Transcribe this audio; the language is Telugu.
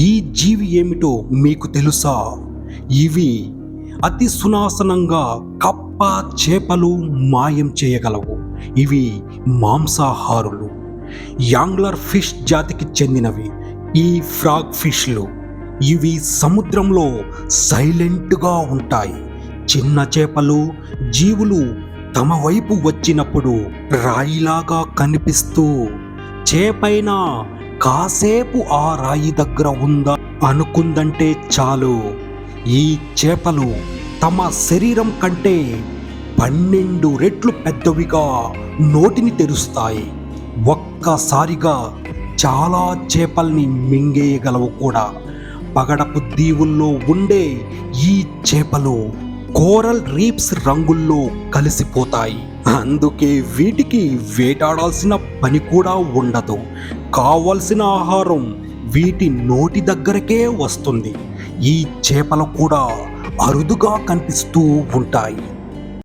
ఈ జీవి ఏమిటో మీకు తెలుసా? ఇవి అతి సునాసనంగా కప్ప చేపలు మాయం చేయగలవు. ఇవి మాంసాహారులు. యాంగ్లర్ ఫిష్ జాతికి చెందినవి. ఈ ఫ్రాగ్ ఫిష్లు ఇవి సముద్రంలో సైలెంట్గా ఉంటాయి. చిన్న చేపలు జీవులు తమ వైపు వచ్చినప్పుడు రాయిలాగా కనిపిస్తూ చేపైన కాసేపు ఆ రాయి దగ్గర ఉందా? అనుకుందంటే చాలు. ఈ చేపలు తమ శరీరం కంటే పన్నెండు రెట్లు పెద్దవిగా నోటిని తెరుస్తాయి. ఒక్కసారిగా చాలా చేపల్ని మింగేయగలవు కూడా. పగడపు దీవుల్లో ఉండే ఈ చేపలు కోరల్ రీప్స్ రంగుల్లో కలిసిపోతాయి. అందుకే వీటికి వేటాడాల్సిన పని కూడా ఉండదు. కావలసిన ఆహారం వీటి నోటి దగ్గరకే వస్తుంది. ఈ చేపలు కూడా అరుదుగా కనిపిస్తూ ఉంటాయి.